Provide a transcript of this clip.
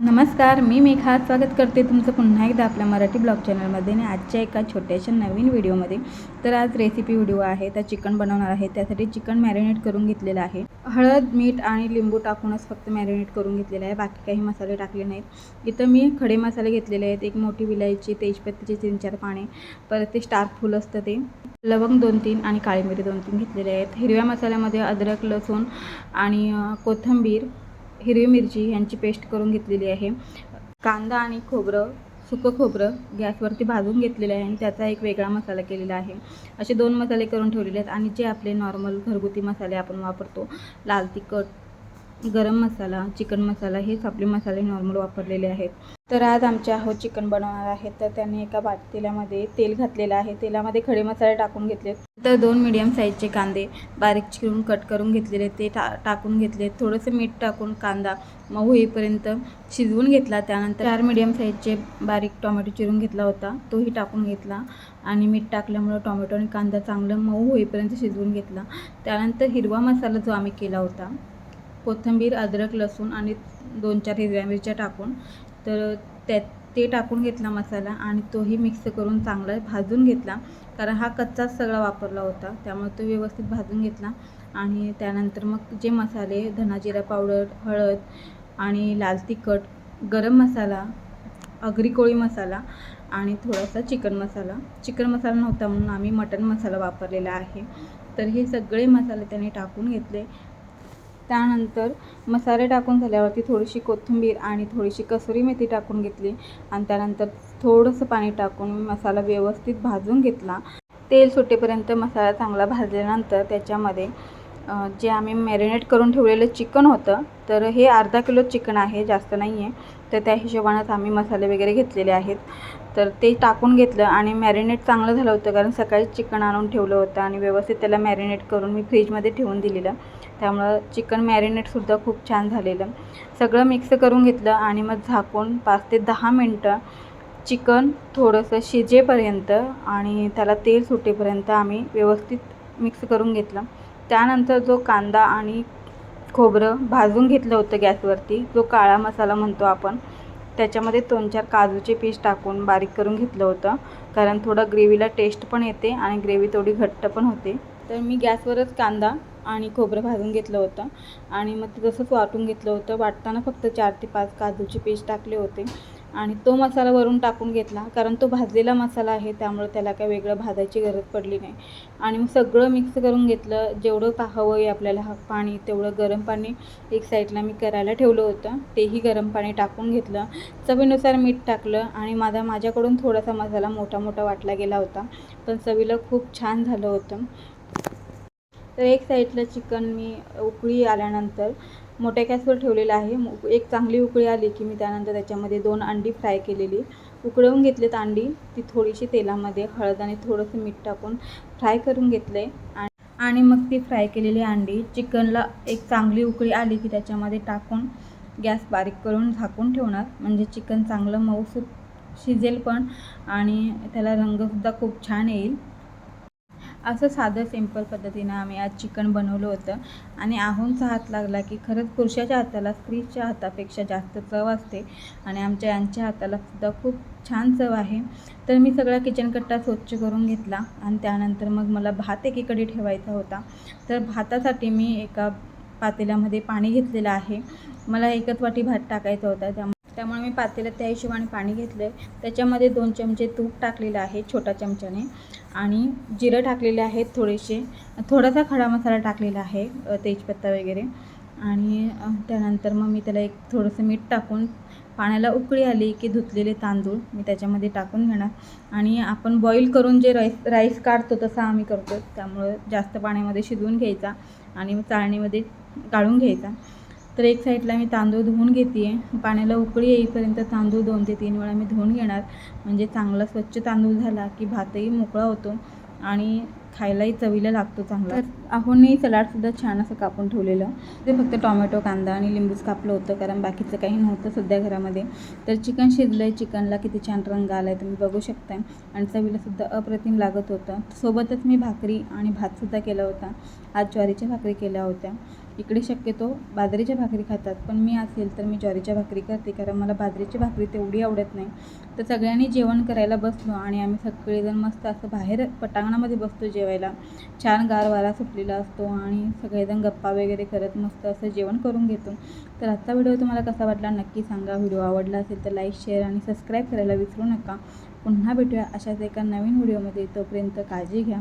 नमस्कार मी मेघा. स्वागत करते तुमचं पुन्हा एकदा आपल्या मराठी ब्लॉग चॅनलमध्ये आणि आजच्या एका छोट्याशा नवीन व्हिडिओमध्ये. तर आज रेसिपी व्हिडिओ आहे त्या चिकन बनवणार आहे. त्यासाठी चिकन मॅरिनेट करून घेतलेलं आहे. हळद मीठ आणि लिंबू टाकूनच फक्त मॅरिनेट करून घेतलेलं आहे. बाकी काही मसाले टाकले नाहीत. इथं मी खडे मसाले घेतलेले आहेत. एक मोठी विलायची तेजपत्तीचे तीन चार पाने परत ते स्टार फूल असतं ते. लवंग दोन तीन आणि काळी मिरी दोन तीन घेतलेले आहेत. हिरव्या मसाल्यामध्ये अद्रक लसूण आणि कोथिंबीर हिरवी मिरची यांची पेस्ट करून घेतलेली आहे. कांदा आणि खोबरं सुकं खोबरं गॅसवरती भाजून घेतलेलं आहे आणि त्याचा एक वेगळा मसाला केलेला आहे. असे दोन मसाले करून ठेवलेले आहेत आणि जे आपले नॉर्मल घरगुती मसाले आपण वापरतो लाल तिखट गरम मसाला चिकन मसाला हेच आपले मसाले नॉर्मल वापरलेले आहेत. तर आज आमच्या आहोत चिकन बनवणार आहेत. तर त्यांनी एका तेलामध्ये तेल घातलेलं आहे. तेलामध्ये खडे मसाले टाकून घेतले तर दोन मीडियम साईजचे कांदे बारीक चिरून कट करून घेतलेले ते टा टाकून घेतले थोडंसं मीठ टाकून कांदा मऊ होईपर्यंत शिजवून घेतला. त्यानंतर चार मिडियम साईजचे बारीक टोमॅटो चिरून घेतला होता. तोही टाकून घेतला. आणि मीठ टाकल्यामुळं टोमॅटो आणि कांदा चांगलं मऊ होईपर्यंत शिजवून घेतला. त्यानंतर हिरवा मसाला जो आम्ही केला होता कोथिंबीर अद्रक लसूण आणि दोन चार हिरव्या मिरच्या टाकून तर त्यात ते टाकून घेतला मसाला आणि तोही मिक्स करून चांगला भाजून घेतला. कारण हा कच्चाच सगळा वापरला होता त्यामुळे तो व्यवस्थित भाजून घेतला. आणि त्यानंतर मग जे मसाले धना जिरा पावडर हळद आणि लाल तिखट गरम मसाला अगरी कोळी मसाला आणि थोडासा चिकन मसाला. चिकन मसाला नव्हता म्हणून आम्ही मटन मसाला वापरलेला आहे. तर हे सगळे मसाले त्याने टाकून घेतले. त्यानंतर मसाले टाकून झाल्यावरती थोडीशी कोथिंबीर आणि थोडीशी कसुरी मेथी टाकून घेतली. आणि त्यानंतर थोडंसं पाणी टाकून मसाला व्यवस्थित भाजून घेतला. तेल सुटेपर्यंत मसाला चांगला भाजल्यानंतर त्याच्यामध्ये जे आम्ही मॅरिनेट करून ठेवलेलं चिकन होतं तर हे अर्धा किलो चिकन आहे जास्त नाही आहे तर त्या हिशोबानंच आम्ही मसाले वगैरे घेतलेले आहेत. तर ते टाकून घेतलं आणि मॅरिनेट चांगलं झालं होतं कारण सकाळी चिकन आणून ठेवलं होतं आणि व्यवस्थित त्याला मॅरिनेट करून मी फ्रीजमध्ये ठेवून दिलेलं. त्यामुळं चिकन मॅरिनेटसुद्धा खूप छान झालेलं. सगळं मिक्स करून घेतलं आणि मग झाकून पाच ते दहा मिनटं चिकन थोडंसं शिजेपर्यंत आणि त्याला तेल सुटेपर्यंत आम्ही व्यवस्थित मिक्स करून घेतलं. त्यानंतर जो कांदा आणि खोबरं भाजून घेतलं होतं गॅसवरती जो काळा मसाला म्हणतो आपण त्याच्यामध्ये दोन चार काजूचे पीस टाकून बारीक करून घेतलं होतं. कारण थोडं ग्रेव्हीला टेस्ट पण येते आणि ग्रेव्ही थोडी घट्ट पण होते. तर मी गॅसवरच कांदा आणि खोबरं भाजून घेतलं होतं. आणि मग ते तसंच वाटून घेतलं होतं. वाटताना फक्त चार ते पाच काजूचे पीस टाकले होते. आणि तो मसाला वरून टाकून घेतला. कारण तो भाजलेला मसाला आहे त्यामुळे त्याला काही वेगळं भाजायची गरज पडली नाही. आणि मग सगळं मिक्स करून घेतलं. जेवढं पा हवं आहे आपल्याला हा पाणी तेवढं गरम पाणी एक साईडला मी करायला ठेवलं होतं. तेही गरम पाणी टाकून घेतलं. चवीनुसार मीठ टाकलं आणि माझा माझ्याकडून थोडासा मसाला मोठा मोठा वाटला गेला होता. पण चवीला खूप छान झालं होतं. तर एक साईडला चिकन मी उकळी आल्यानंतर मोठ्या गॅसवर ठेवलेलं आहे. एक चांगली उकळी आली की मी त्यानंतर त्याच्यामध्ये दोन अंडी फ्राय केलेली. उकळवून घेतलेत अंडी ती थोडीशी तेलामध्ये हळद आणि थोडंसं मीठ टाकून फ्राय करून घेतले. आणि आणि मग ती फ्राय केलेली अंडी चिकनला एक चांगली उकळी आली की त्याच्यामध्ये टाकून गॅस बारीक करून झाकून ठेवणार. म्हणजे चिकन चांगलं मऊसूत शिजेल पण आणि त्याला रंगसुद्धा खूप छान येईल. असं साधं सिंपल पद्धतीनं आम्ही आज चिकन बनवलं होतं. आणि आहूनचा हात लागला की खरंच पुरुषाच्या हाताला स्त्रीच्या हातापेक्षा जास्त चव असते. आणि आमच्या यांच्या हाताला सुद्धा खूप छान चव आहे. तर मी सगळा किचन कट्टा स्वच्छ करून घेतला. आणि त्यानंतर मग मला भात एकीकडे ठेवायचा होता. तर भातासाठी मी एका पातेल्यामध्ये पाणी घेतलेलं आहे. मला एकच वाटी भात टाकायचा होता. त्यामुळे त्यामुळे मी पातेल्यात त्या हिशोबाने पाणी घेतलं आहे त्याच्यामध्ये दोन चमचे तूप टाकलेलं आहे छोट्या चमच्याने. आणि जिरं टाकलेले आहेत थोडेसे. थोडासा खडा मसाला टाकलेला आहे तेजपत्ता वगैरे. आणि त्यानंतर मग मी त्याला एक थोडंसं मीठ टाकून पाण्याला उकळी आली की धुतलेले तांदूळ मी त्याच्यामध्ये टाकून घेणार. आणि आपण बॉईल करून जे राईस राईस काढतो तसा आम्ही करतो त्यामुळं जास्त पाण्यामध्ये शिजवून घ्यायचा आणि मग चाळणीमध्ये काढून घ्यायचा. तर एक साईडला मी तांदूळ धुवून घेते. आहे पाण्याला उकळी येईपर्यंत तांदूळ दोन ते तीन वेळा मी धुवून घेणार. म्हणजे चांगला स्वच्छ तांदूळ झाला की भातही मोकळा होतो आणि खायलाही चवीला लागतो चांगला. तर आहोंनी सलाडसुद्धा छान असं कापून ठेवलेलं. ते फक्त टॉमॅटो कांदा आणि लिंबूच कापलं होतं कारण बाकीचं काही नव्हतं सध्या घरामध्ये. तर चिकन शिजलं आहे चिकनला किती छान रंग आला आहे तुम्ही बघू शकता आणि चवीलासुद्धा अप्रतिम लागत होतं. सोबतच मी भाकरी आणि भातसुद्धा केला होता. आज ज्वारीच्या भाकरी केल्या होत्या. इकडे शक्यतो बाजरीच्या भाकरी खातात पण मी असेल तर मी ज्वारीच्या भाकरी करते कारण मला बाजरीची भाकरी तेवढी आवडत नाही. तर सगळ्यांनी जेवण करायला बसलो आणि आम्ही सगळेजण मस्त असं बाहेर पटांगणामध्ये बसतो जेवायला. छान गार वारा सुटलेला असतो आणि सगळेजण गप्पा वगैरे करत मस्त असं जेवण करून घेतो. तर आजचा व्हिडिओ तुम्हाला कसा वाटला नक्की सांगा. व्हिडिओ आवडला असेल तर लाईक शेअर आणि सबस्क्राईब करायला विसरू नका. पुन्हा भेटूया अशाच एका नवीन व्हिडिओमध्ये. तोपर्यंत काळजी घ्या.